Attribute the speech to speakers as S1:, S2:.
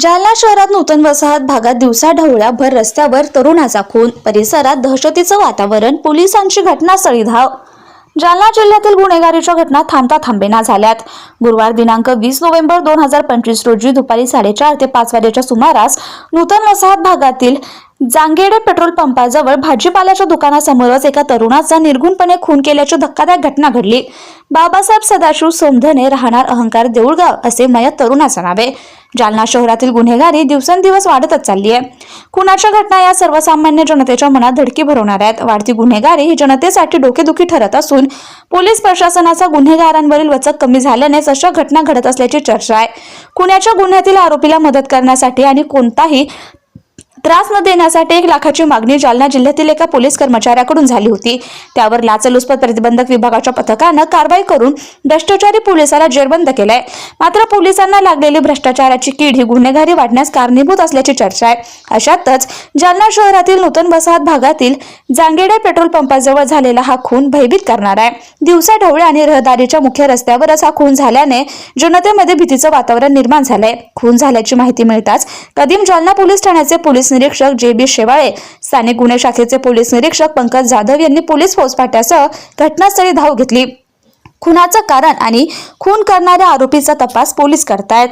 S1: जालना शहरात नूतन वसाहत भागात दिवसा ढवळ्याभर रस्त्यावर तरुणाचा खून. परिसरात दहशतीचं वातावरण पोलिसांची घटनास्थळी धाव. जालना जिल्ह्यातील गुन्हेगारीच्या घटना थांबता थांबेना झाल्यात. गुरुवार दिनांक वीस नोव्हेंबर दोन हजार पंचवीस रोजी दुपारी साडेचार ते पाच वाजेच्या सुमारास नूतन वसाहत भागातील जांगेडे पेट्रोल पंपाजवळ भाजीपाल्याच्या दुकानासमोरच एका तरुणाचा निर्गुणपणे खून केल्याची धक्कादायक घटना घडली. बाबासाहेब सदाशिव सोमधने राहणार अहंकार देऊळगाव असे मयत तरुणाचं नाव आहे. जालना शहरातील गुन्हेगारी दिवसेंदिवस वाढतच चालली आहे. खुनाच्या घटना या सर्वसामान्य जनतेच्या मनात धडकी भरवणार आहेत. वाढती गुन्हेगारी ही जनतेसाठी डोकेदुखी ठरत असून पोलीस प्रशासनाचा गुन्हेगारांवरील वचक कमी झाल्यानेच अशा घटना घडत असल्याची चर्चा आहे. खुनाच्या गुन्ह्यातील आरोपीला मदत करण्यासाठी आणि कोणताही त्रास न देण्यासाठी एक लाखाची मागणी जालना जिल्ह्यातील एका पोलीस कर्मचाऱ्याकडून झाली होती. त्यावर लाचलुचपत प्रतिबंधक विभागाच्या पथकानं कारवाई करून भ्रष्टाचारी पोलिसाला जेरबंद केलाय. मात्र पोलिसांना लागलेली भ्रष्टाचाराची कीड ही गुन्हेगारी वाढण्यास कारणीभूत असल्याची चर्चा आहे. अशातच जालना शहरातील नूतन वसाहत भागातील जांगेडे पेट्रोल पंपाजवळ झालेला हा खून भयभीत करणार आहे. दिवसा ढवळे आणि रहदारीच्या मुख्य रस्त्यावरच हा खून झाल्याने जनतेमध्ये भीतीचं वातावरण निर्माण झालंय. खून झाल्याची माहिती मिळताच कदीम जालना पोलीस ठाण्याचे पोलीस निरीक्षक जे बी शेवाळे स्थानिक गुन्हे शाखेचे पोलीस निरीक्षक पंकज जाधव यांनी पोलीस फौजफाट्यासह घटनास्थळी धाव घेतली. खुनाचं कारण आणि खून करणाऱ्या आरोपीचा तपास पोलीस करतायत.